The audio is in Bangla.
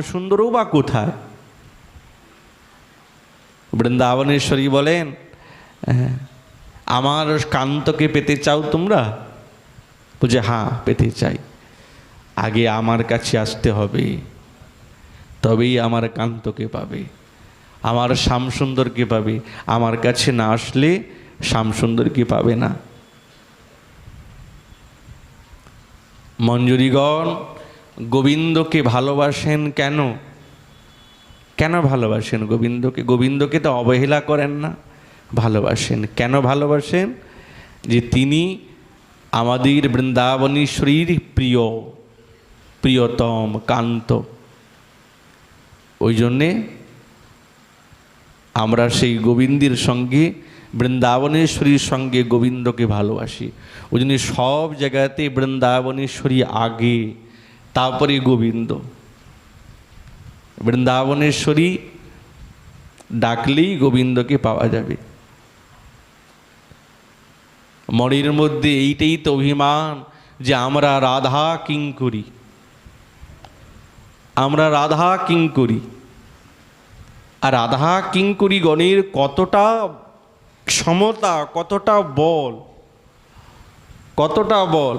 সুন্দরও বা কোথায়? বৃন্দাবনেশ্বরী বলেন হ্যাঁ, আমার কান্তকে পেতে চাও তোমরা? বুঝে হ্যাঁ পেতে চাই। আগে আমার কাছে আসতে হবে তবেই আমার কান্তকে পাবে। আমার শ্যামসুন্দরকে পাবে আমার কাছে না আসলে শ্যামসুন্দরকে পাবে না। মঞ্জুরিগণ গোবিন্দকে ভালোবাসেন কেন? কেন ভালোবাসেন গোবিন্দকে? গোবিন্দকে তো অবহেলা করেন না। ভালোবাসেন। কেন ভালোবাসেন? যে তিনি আমাদের বৃন্দাবনীশ্বরীর প্রিয়, প্রিয়তম, কান্ত। ওই জন্যে আমরা সেই গোবিন্দের সঙ্গে, বৃন্দাবনেশ্বরীর সঙ্গে গোবিন্দকে ভালোবাসি। ওই জন্য সব জায়গাতে বৃন্দাবনেশ্বরী আগে। তারপরে গোবিন্দ বৃন্দাবনেশ্বরী ডাকলেই গোবিন্দকে পাওয়া যাবে মনের মধ্যে এইটাই তো অভিমান যে আমরা রাধা কিং করি আমরা রাধা কিং করি আর রাধা কিঙ্করি গণের কতটা ক্ষমতা কতটা বল কতটা বল